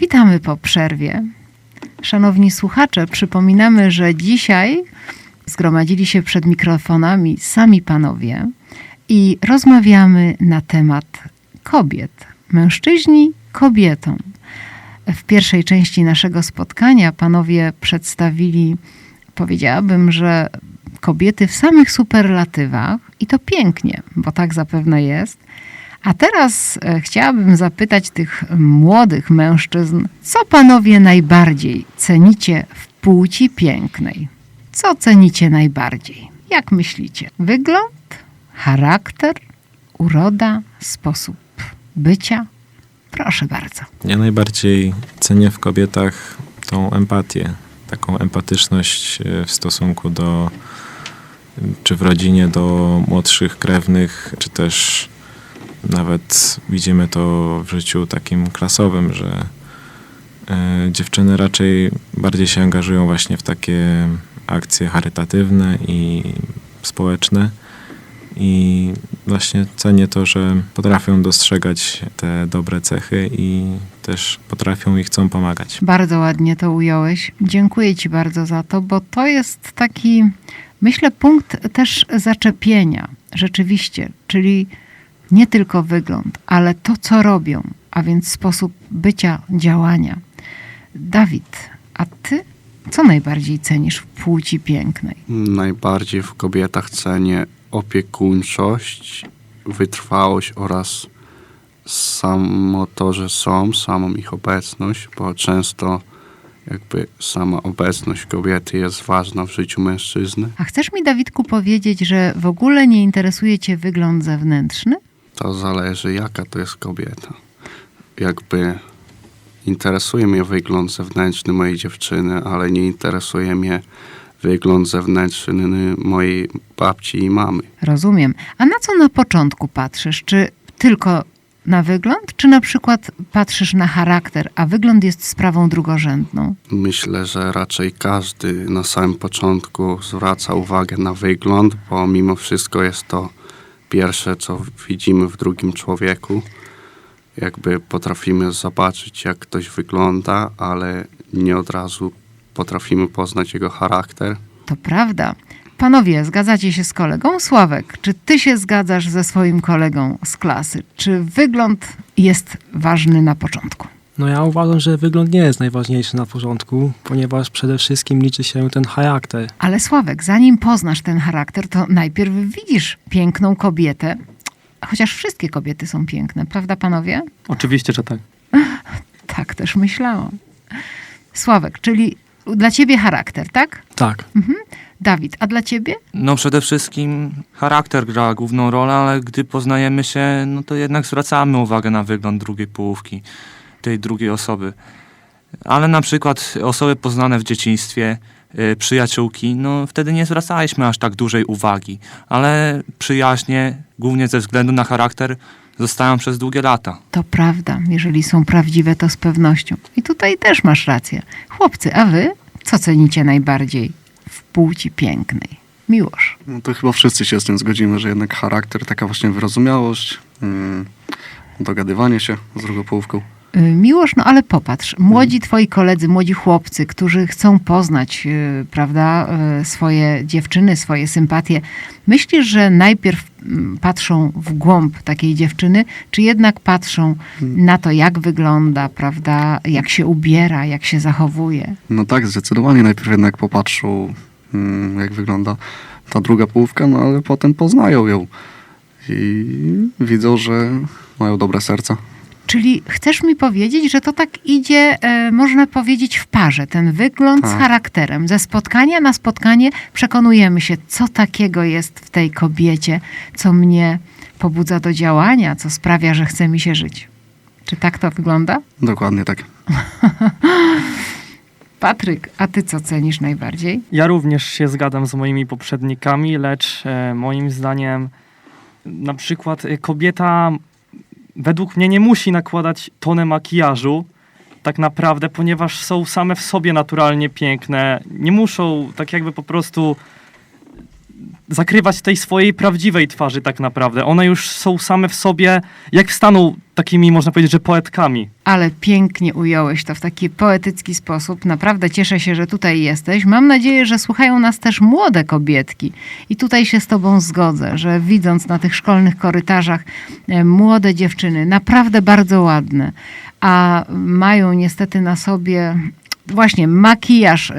Witamy po przerwie. Szanowni słuchacze, przypominamy, że dzisiaj zgromadzili się przed mikrofonami sami panowie i rozmawiamy na temat kobiet. Mężczyźni kobietom. W pierwszej części naszego spotkania panowie przedstawili, powiedziałabym, że kobiety w samych superlatywach i to pięknie, bo tak zapewne jest. A teraz e, chciałabym zapytać tych młodych mężczyzn, co panowie najbardziej cenicie w płci pięknej? Co cenicie najbardziej? Jak myślicie? Wygląd, charakter, uroda, sposób bycia? Proszę bardzo. Ja najbardziej cenię w kobietach tą empatię, taką empatyczność e, w stosunku do, czy w rodzinie, do młodszych krewnych, czy też nawet widzimy to w życiu takim klasowym, że e, dziewczyny raczej bardziej się angażują właśnie w takie akcje charytatywne i społeczne. I właśnie cenię to, że potrafią dostrzegać te dobre cechy i też potrafią i chcą pomagać. Bardzo ładnie to ująłeś. Dziękuję Ci bardzo za to, bo to jest taki, myślę, punkt też zaczepienia. Rzeczywiście, czyli nie tylko wygląd, ale to, co robią, a więc sposób bycia, działania. Dawid, a Ty co najbardziej cenisz w płci pięknej? Najbardziej w kobietach cenię opiekuńczość, wytrwałość oraz samo to, że są, samą ich obecność, bo często jakby sama obecność kobiety jest ważna w życiu mężczyzny. A chcesz mi, Dawidku, powiedzieć, że w ogóle nie interesuje Cię wygląd zewnętrzny? To zależy, jaka to jest kobieta. Jakby interesuje mnie wygląd zewnętrzny mojej dziewczyny, ale nie interesuje mnie wygląd zewnętrzny mojej babci i mamy. Rozumiem. A na co na początku patrzysz? Czy tylko na wygląd, czy na przykład patrzysz na charakter, a wygląd jest sprawą drugorzędną? Myślę, że raczej każdy na samym początku zwraca uwagę na wygląd, bo mimo wszystko jest to pierwsze, co widzimy w drugim człowieku. Jakby potrafimy zobaczyć, jak ktoś wygląda, ale nie od razu potrafimy poznać jego charakter. To prawda. Panowie, zgadzacie się z kolegą? Sławek, czy ty się zgadzasz ze swoim kolegą z klasy? Czy wygląd jest ważny na początku? No ja uważam, że wygląd nie jest najważniejszy na początku, ponieważ przede wszystkim liczy się ten charakter. Ale Sławek, zanim poznasz ten charakter, to najpierw widzisz piękną kobietę. Chociaż wszystkie kobiety są piękne, prawda panowie? Oczywiście, że tak. Tak też myślałam. Sławek, czyli dla ciebie charakter, tak? Tak. Dawid, a dla ciebie? No przede wszystkim charakter gra główną rolę, ale gdy poznajemy się, no to jednak zwracamy uwagę na wygląd drugiej połówki, tej drugiej osoby. Ale na przykład osoby poznane w dzieciństwie, y, przyjaciółki, no wtedy nie zwracaliśmy aż tak dużej uwagi, ale przyjaźnie, głównie ze względu na charakter, zostają przez długie lata. To prawda, jeżeli są prawdziwe, to z pewnością. I tutaj też masz rację. Chłopcy, a wy co cenicie najbardziej w płci pięknej? Miłość. No to chyba wszyscy się z tym zgodzimy, że jednak charakter, taka właśnie wyrozumiałość, mm, dogadywanie się z drugą połówką. Y, Miłość, no ale popatrz, młodzi twoi koledzy, młodzi chłopcy, którzy chcą poznać, y, prawda, y, swoje dziewczyny, swoje sympatie, myślisz, że najpierw mm, patrzą w głąb takiej dziewczyny, czy jednak patrzą na to, jak wygląda, prawda, jak się ubiera, jak się zachowuje? No tak, zdecydowanie najpierw jednak popatrzą, mm, jak wygląda ta druga połówka, no ale potem poznają ją i widzą, że mają dobre serca. Czyli chcesz mi powiedzieć, że to tak idzie, e, można powiedzieć, w parze, ten wygląd z Tak. charakterem. Ze spotkania na spotkanie przekonujemy się, co takiego jest w tej kobiecie, co mnie pobudza do działania, co sprawia, że chce mi się żyć. Czy tak to wygląda? Dokładnie tak. Patryk, a ty co cenisz najbardziej? Ja również się zgadzam z moimi poprzednikami, lecz e, moim zdaniem na przykład e, kobieta według mnie nie musi nakładać tonę makijażu tak naprawdę, ponieważ są same w sobie naturalnie piękne. Nie muszą tak jakby po prostu zakrywać tej swojej prawdziwej twarzy tak naprawdę. One już są same w sobie, jak wstaną takimi, można powiedzieć, że poetkami. Ale pięknie ująłeś to w taki poetycki sposób. Naprawdę cieszę się, że tutaj jesteś. Mam nadzieję, że słuchają nas też młode kobietki. I tutaj się z Tobą zgodzę, że widząc na tych szkolnych korytarzach e, młode dziewczyny, naprawdę bardzo ładne, a mają niestety na sobie właśnie makijaż y,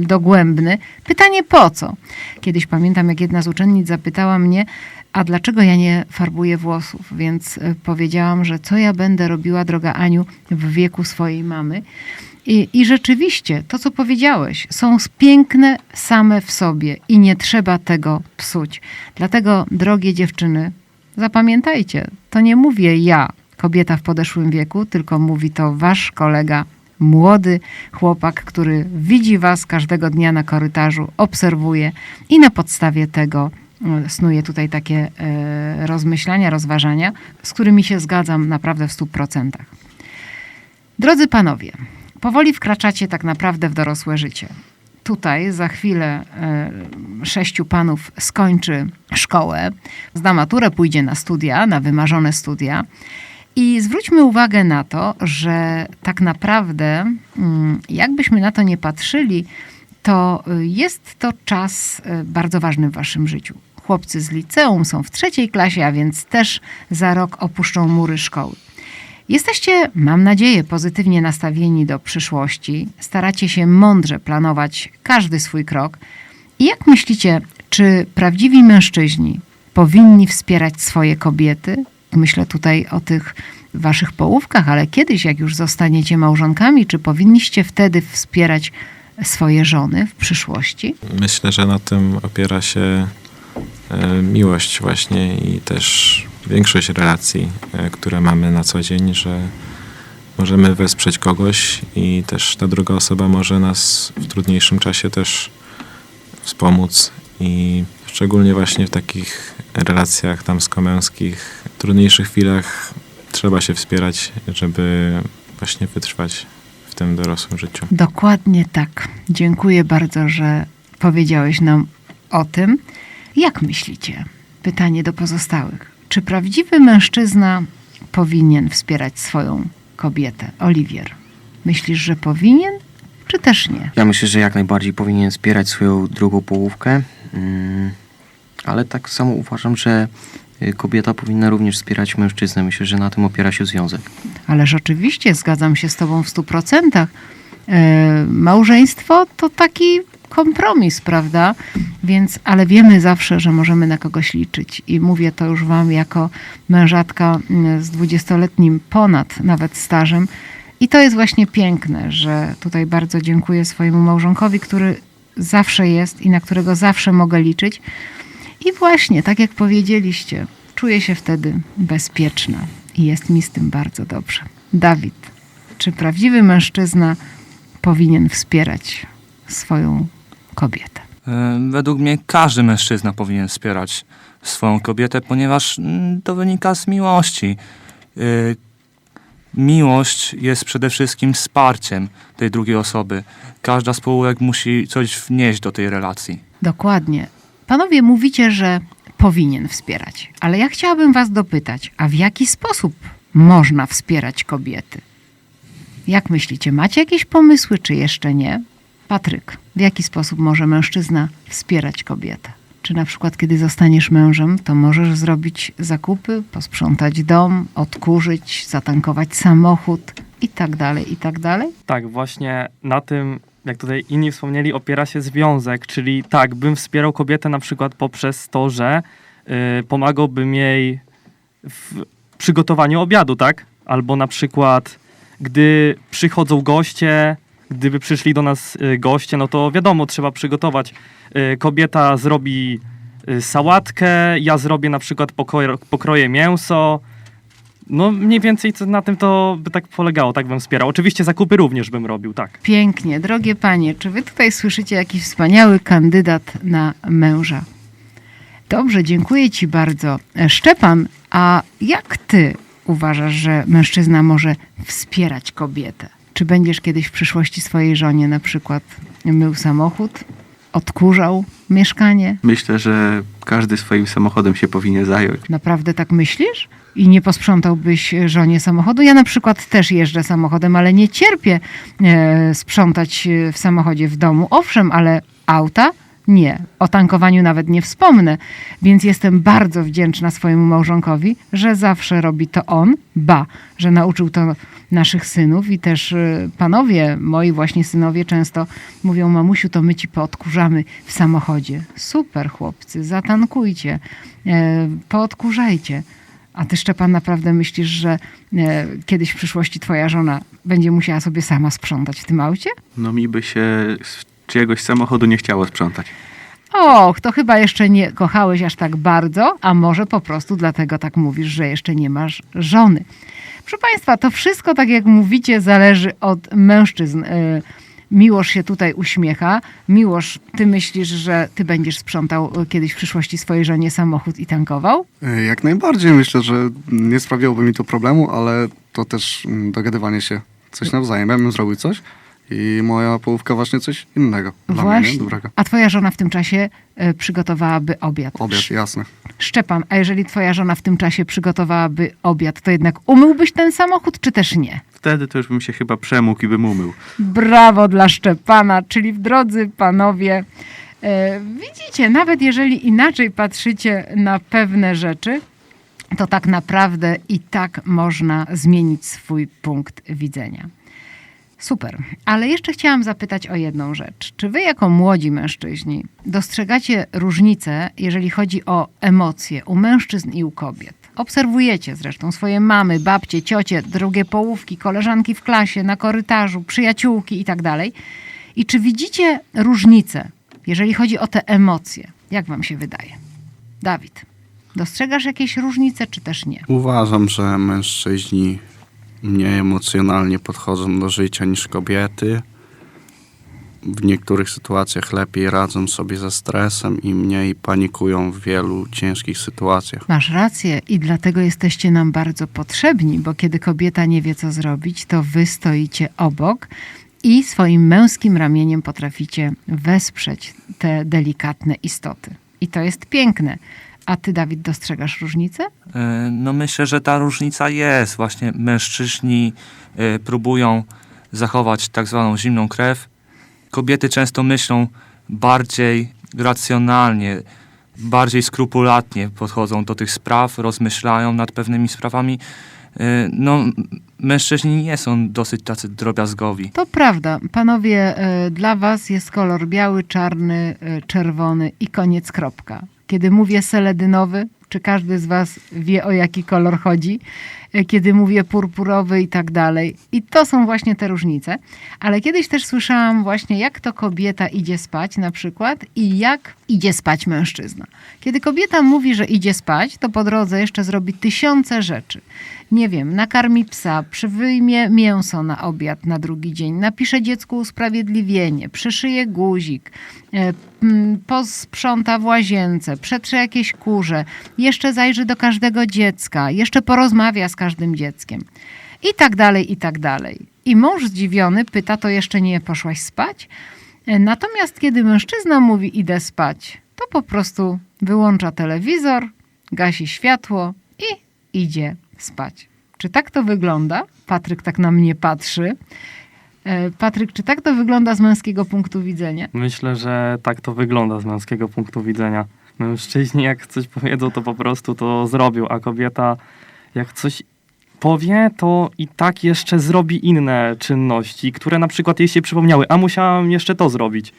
dogłębny. Pytanie po co? Kiedyś pamiętam, jak jedna z uczennic zapytała mnie, a dlaczego ja nie farbuję włosów? Więc y, powiedziałam, że co ja będę robiła, droga Aniu, w wieku swojej mamy. I, I rzeczywiście, to co powiedziałeś, są piękne same w sobie i nie trzeba tego psuć. Dlatego, drogie dziewczyny, zapamiętajcie, to nie mówię ja, kobieta w podeszłym wieku, tylko mówi to wasz kolega, młody chłopak, który widzi was każdego dnia na korytarzu, obserwuje i na podstawie tego e, snuje tutaj takie e, rozmyślania, rozważania, z którymi się zgadzam naprawdę w stu procentach. Drodzy panowie, powoli wkraczacie tak naprawdę w dorosłe życie. Tutaj za chwilę e, sześciu panów skończy szkołę, zda maturę, pójdzie na studia, na wymarzone studia. I zwróćmy uwagę na to, że tak naprawdę, mm, jakbyśmy na to nie patrzyli, to y, jest to czas y, bardzo ważny w waszym życiu. Chłopcy z liceum są w trzeciej klasie, a więc też za rok opuszczą mury szkoły. Jesteście, mam nadzieję, pozytywnie nastawieni do przyszłości, staracie się mądrze planować każdy swój krok. I jak myślicie, czy prawdziwi mężczyźni powinni wspierać swoje kobiety? Myślę tutaj o tych waszych połówkach, ale kiedyś, jak już zostaniecie małżonkami, czy powinniście wtedy wspierać swoje żony w przyszłości? Myślę, że na tym opiera się e, miłość właśnie i też większość relacji, e, które mamy na co dzień, że możemy wesprzeć kogoś i też ta druga osoba może nas w trudniejszym czasie też wspomóc i szczególnie właśnie w takich relacjach damsko-męskich, trudniejszych chwilach trzeba się wspierać, żeby właśnie wytrwać w tym dorosłym życiu. Dokładnie tak. Dziękuję bardzo, że powiedziałeś nam o tym. Jak myślicie? Pytanie do pozostałych. Czy prawdziwy mężczyzna powinien wspierać swoją kobietę? Oliwier, myślisz, że powinien, czy też nie? Ja myślę, że jak najbardziej powinien wspierać swoją drugą połówkę, mm, ale tak samo uważam, że kobieta powinna również wspierać mężczyznę. Myślę, że na tym opiera się związek. Ależ oczywiście, zgadzam się z Tobą w stu procentach. E, Małżeństwo to taki kompromis, prawda? Więc, ale wiemy zawsze, że możemy na kogoś liczyć. I mówię to już Wam jako mężatka mm, z dwudziestoletnim ponad nawet stażem. I to jest właśnie piękne, że tutaj bardzo dziękuję swojemu małżonkowi, który zawsze jest i na którego zawsze mogę liczyć. I właśnie, tak jak powiedzieliście, czuję się wtedy bezpieczna i jest mi z tym bardzo dobrze. Dawid, czy prawdziwy mężczyzna powinien wspierać swoją kobietę? E, Według mnie każdy mężczyzna powinien wspierać swoją kobietę, ponieważ mm, to wynika z miłości. E, Miłość jest przede wszystkim wsparciem tej drugiej osoby. Każda z połówek musi coś wnieść do tej relacji. Dokładnie. Panowie mówicie, że powinien wspierać, ale ja chciałabym was dopytać, a w jaki sposób można wspierać kobiety? Jak myślicie, macie jakieś pomysły, czy jeszcze nie? Patryk, w jaki sposób może mężczyzna wspierać kobietę? Czy na przykład, kiedy zostaniesz mężem, to możesz zrobić zakupy, posprzątać dom, odkurzyć, zatankować samochód i tak dalej, i tak dalej? Tak, właśnie na tym, jak tutaj inni wspomnieli, opiera się związek, czyli tak, bym wspierał kobietę na przykład poprzez to, że y, pomagałbym jej w przygotowaniu obiadu, tak? Albo na przykład, gdy przychodzą goście, gdyby przyszli do nas y, goście, no to wiadomo, trzeba przygotować. Y, kobieta zrobi y, sałatkę, ja zrobię na przykład pokroję, pokroję mięso, no mniej więcej na tym to by tak polegało, tak bym wspierał. Oczywiście zakupy również bym robił, tak. Pięknie. Drogie panie, czy wy tutaj słyszycie jakiś wspaniały kandydat na męża? Dobrze, dziękuję ci bardzo. E, Szczepan, a jak ty uważasz, że mężczyzna może wspierać kobietę? Czy będziesz kiedyś w przyszłości swojej żonie na przykład mył samochód, odkurzał mieszkanie? Myślę, że każdy swoim samochodem się powinien zająć. Naprawdę tak myślisz? I nie posprzątałbyś żonie samochodu? Ja na przykład też jeżdżę samochodem, ale nie cierpię e, sprzątać e, w samochodzie w domu. Owszem, ale auta? Nie. O tankowaniu nawet nie wspomnę. Więc jestem bardzo wdzięczna swojemu małżonkowi, że zawsze robi to on, ba, że nauczył to naszych synów i też e, panowie, moi właśnie synowie często mówią, mamusiu, to my ci poodkurzamy w samochodzie. Super chłopcy, zatankujcie, e, poodkurzajcie. A ty, Szczepan, naprawdę myślisz, że e, kiedyś w przyszłości twoja żona będzie musiała sobie sama sprzątać w tym aucie? No mi by się z czyjegoś samochodu nie chciało sprzątać. Och, to chyba jeszcze nie kochałeś aż tak bardzo, a może po prostu dlatego tak mówisz, że jeszcze nie masz żony. Proszę Państwa, to wszystko, tak jak mówicie, zależy od mężczyzn. Y, Miłosz się tutaj uśmiecha. Miłosz, ty myślisz, że ty będziesz sprzątał y, kiedyś w przyszłości swojej żonie samochód i tankował? E, Jak najbardziej myślę, że nie sprawiałoby mi to problemu, ale to też mm, dogadywanie się coś nawzajem. Ja bym zrobił coś i moja połówka właśnie coś innego. Dla mnie, nie? Dobrego. A twoja żona w tym czasie y, przygotowałaby obiad. Obiad, jasne. Szczepan, a jeżeli twoja żona w tym czasie przygotowałaby obiad, to jednak umyłbyś ten samochód, czy też nie? Wtedy to już bym się chyba przemógł i bym umył. Brawo dla Szczepana, czyli w drodzy panowie, e, widzicie, nawet jeżeli inaczej patrzycie na pewne rzeczy, to tak naprawdę i tak można zmienić swój punkt widzenia. Super, ale jeszcze chciałam zapytać o jedną rzecz. Czy wy, jako młodzi mężczyźni, dostrzegacie różnicę, jeżeli chodzi o emocje u mężczyzn i u kobiet? Obserwujecie zresztą swoje mamy, babcie, ciocie, drugie połówki, koleżanki w klasie, na korytarzu, przyjaciółki i tak dalej. I czy widzicie różnicę, jeżeli chodzi o te emocje? Jak wam się wydaje? Dawid, dostrzegasz jakieś różnice, czy też nie? Uważam, że mężczyźni mniej emocjonalnie podchodzą do życia niż kobiety. W niektórych sytuacjach lepiej radzą sobie ze stresem i mniej panikują w wielu ciężkich sytuacjach. Masz rację i dlatego jesteście nam bardzo potrzebni, bo kiedy kobieta nie wie, co zrobić, to wy stoicie obok i swoim męskim ramieniem potraficie wesprzeć te delikatne istoty. I to jest piękne. A ty, Dawid, dostrzegasz różnicę? E, No myślę, że ta różnica jest. Właśnie mężczyźni e, próbują zachować tak zwaną zimną krew. Kobiety często myślą bardziej racjonalnie, bardziej skrupulatnie podchodzą do tych spraw, rozmyślają nad pewnymi sprawami. E, No, mężczyźni nie są dosyć tacy drobiazgowi. To prawda. Panowie, dla was jest kolor biały, czarny, czerwony i koniec kropka. Kiedy mówię seledynowy, czy każdy z was wie o jaki kolor chodzi? E, Kiedy mówię purpurowy i tak dalej. I to są właśnie te różnice. Ale kiedyś też słyszałam właśnie, jak to kobieta idzie spać na przykład i jak idzie spać mężczyzna. Kiedy kobieta mówi, że idzie spać, to po drodze jeszcze zrobi tysiące rzeczy. Nie wiem, nakarmi psa, przywyjmie mięso na obiad na drugi dzień, napisze dziecku usprawiedliwienie, przyszyje guzik, e, posprząta w łazience, przetrze jakieś kurze, jeszcze zajrzy do każdego dziecka, jeszcze porozmawia z każdym dzieckiem. I tak dalej, i tak dalej. I mąż zdziwiony pyta, to jeszcze nie poszłaś spać? E, Natomiast kiedy mężczyzna mówi idę spać, to po prostu wyłącza telewizor, gasi światło i idzie spać. Czy tak to wygląda? Patryk tak na mnie patrzy. E, Patryk, czy tak to wygląda z męskiego punktu widzenia? Myślę, że tak to wygląda z męskiego punktu widzenia. Mężczyźni jak coś powiedzą, to po prostu to zrobią, a kobieta jak coś powie, to i tak jeszcze zrobi inne czynności, które na przykład jej się przypomniały, a musiałam jeszcze to zrobić.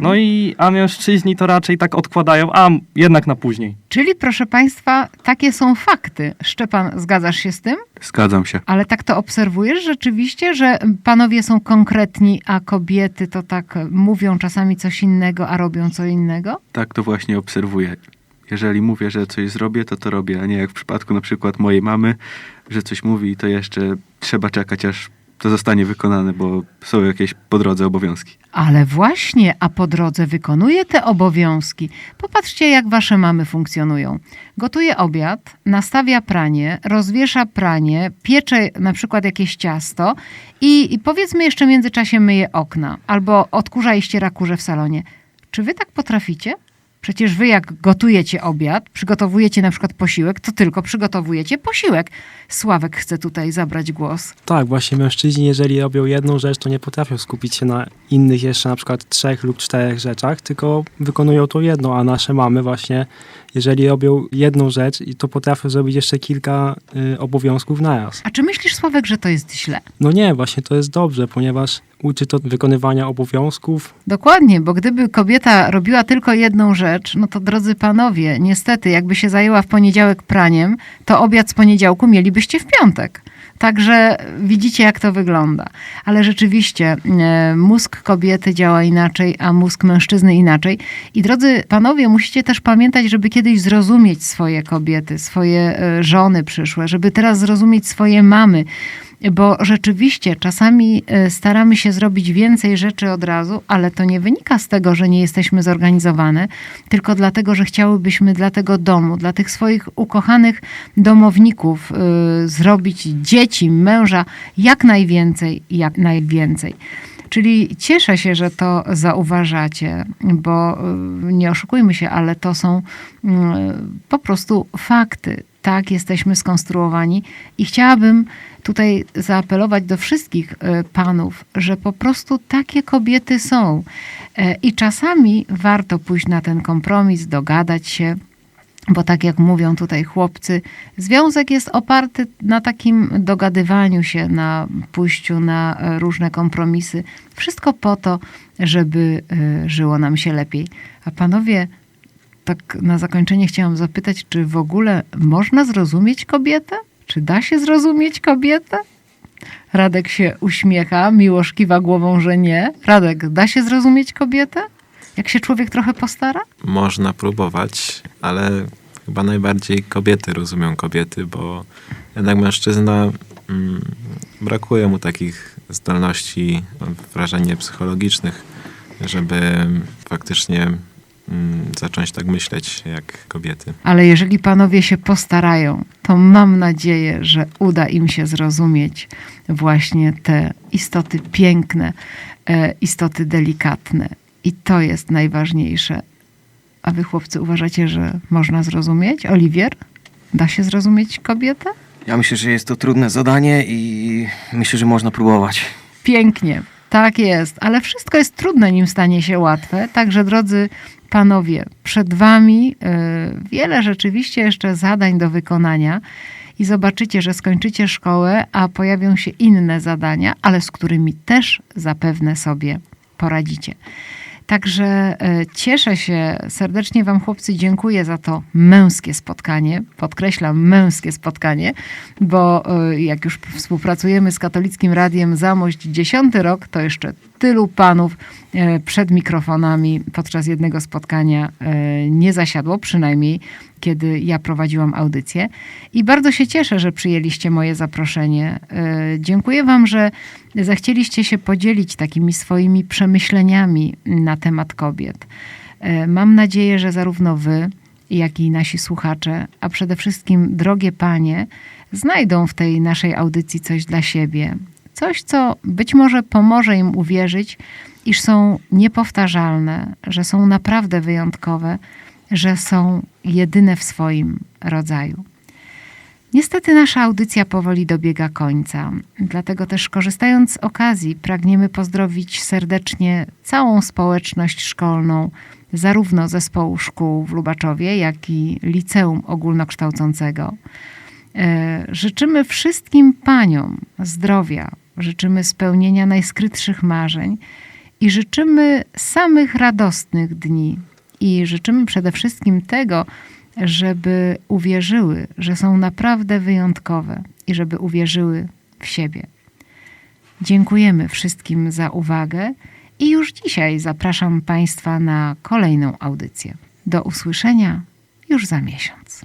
No i a mężczyźni to raczej tak odkładają, a jednak na później. Czyli, proszę Państwa, takie są fakty. Szczepan, zgadzasz się z tym? Zgadzam się. Ale tak to obserwujesz rzeczywiście, że panowie są konkretni, a kobiety to tak mówią czasami coś innego, a robią co innego? Tak to właśnie obserwuję. Jeżeli mówię, że coś zrobię, to to robię, a nie jak w przypadku na przykład mojej mamy, że coś mówi to jeszcze trzeba czekać, aż to zostanie wykonane, bo są jakieś po drodze obowiązki. Ale właśnie, a po drodze wykonuje te obowiązki. Popatrzcie, jak wasze mamy funkcjonują. Gotuje obiad, nastawia pranie, rozwiesza pranie, piecze na przykład jakieś ciasto i, i powiedzmy jeszcze w międzyczasie myje okna albo odkurza i ściera kurze w salonie. Czy wy tak potraficie? Przecież wy jak gotujecie obiad, przygotowujecie na przykład posiłek, to tylko przygotowujecie posiłek. Sławek chce tutaj zabrać głos. Tak, właśnie mężczyźni, jeżeli robią jedną rzecz, to nie potrafią skupić się na innych jeszcze na przykład trzech lub czterech rzeczach, tylko wykonują to jedno, a nasze mamy właśnie, jeżeli robią jedną rzecz, i to potrafią zrobić jeszcze kilka y, obowiązków naraz. A czy myślisz, Sławek, że to jest źle? No nie, właśnie to jest dobrze, ponieważ uczy to wykonywania obowiązków, Dokładnie, bo gdyby kobieta robiła tylko jedną rzecz, no to drodzy panowie, niestety, jakby się zajęła w poniedziałek praniem, to obiad z poniedziałku mielibyście w piątek. Także widzicie, jak to wygląda. Ale rzeczywiście e, mózg kobiety działa inaczej, a mózg mężczyzny inaczej. I drodzy panowie, musicie też pamiętać, żeby kiedyś zrozumieć swoje kobiety, swoje e, żony przyszłe, żeby teraz zrozumieć swoje mamy. Bo rzeczywiście czasami e, staramy się zrobić więcej rzeczy od razu, ale to nie wynika z tego, że nie jesteśmy zorganizowane, tylko dlatego, że chciałybyśmy dla tego domu, dla tych swoich ukochanych domowników y, zrobić dzieci, męża jak najwięcej, jak najwięcej. Czyli cieszę się, że to zauważacie, bo y, nie oszukujmy się, ale to są y, po prostu fakty. Tak jesteśmy skonstruowani i chciałabym tutaj zaapelować do wszystkich y, panów, że po prostu takie kobiety są. E, I czasami warto pójść na ten kompromis, dogadać się, bo tak jak mówią tutaj chłopcy, związek jest oparty na takim dogadywaniu się, na pójściu na e, różne kompromisy. Wszystko po to, żeby e, żyło nam się lepiej. A panowie, tak na zakończenie chciałam zapytać, czy w ogóle można zrozumieć kobietę? Czy da się zrozumieć kobietę? Radek się uśmiecha, Miłosz kiwa głową, że nie. Radek, da się zrozumieć kobietę? Jak się człowiek trochę postara? Można próbować, ale chyba najbardziej kobiety rozumią kobiety, bo jednak mężczyzna mm, brakuje mu takich zdolności, wrażenie psychologicznych, żeby faktycznie zacząć tak myśleć jak kobiety. Ale jeżeli panowie się postarają, to mam nadzieję, że uda im się zrozumieć właśnie te istoty piękne, e, istoty delikatne. I to jest najważniejsze. A wy, chłopcy, uważacie, że można zrozumieć? Oliwier, da się zrozumieć kobietę? Ja myślę, że jest to trudne zadanie i myślę, że można próbować. Pięknie, tak jest, ale wszystko jest trudne, nim stanie się łatwe. Także, drodzy panowie, przed wami y, wiele rzeczywiście jeszcze zadań do wykonania i zobaczycie, że skończycie szkołę, a pojawią się inne zadania, ale z którymi też zapewne sobie poradzicie. Także e, cieszę się, serdecznie Wam chłopcy dziękuję za to męskie spotkanie. Podkreślam męskie spotkanie, bo e, jak już współpracujemy z Katolickim Radiem Zamość dziesiąty rok, to jeszcze tylu panów e, przed mikrofonami podczas jednego spotkania e, nie zasiadło, przynajmniej kiedy ja prowadziłam audycję. I bardzo się cieszę, że przyjęliście moje zaproszenie. E, Dziękuję Wam, że zechcieliście się podzielić takimi swoimi przemyśleniami na temat kobiet. Mam nadzieję, że zarówno Wy, jak i nasi słuchacze, a przede wszystkim drogie panie, znajdą w tej naszej audycji coś dla siebie. Coś, co być może pomoże im uwierzyć, iż są niepowtarzalne, że są naprawdę wyjątkowe, że są jedyne w swoim rodzaju. Niestety nasza audycja powoli dobiega końca, dlatego też korzystając z okazji pragniemy pozdrowić serdecznie całą społeczność szkolną, zarówno zespołu szkół w Lubaczowie, jak i liceum ogólnokształcącego. E, Życzymy wszystkim paniom zdrowia, życzymy spełnienia najskrytszych marzeń i życzymy samych radosnych dni. I życzymy przede wszystkim tego, żeby uwierzyły, że są naprawdę wyjątkowe i żeby uwierzyły w siebie. Dziękujemy wszystkim za uwagę i już dzisiaj zapraszam Państwa na kolejną audycję. Do usłyszenia już za miesiąc.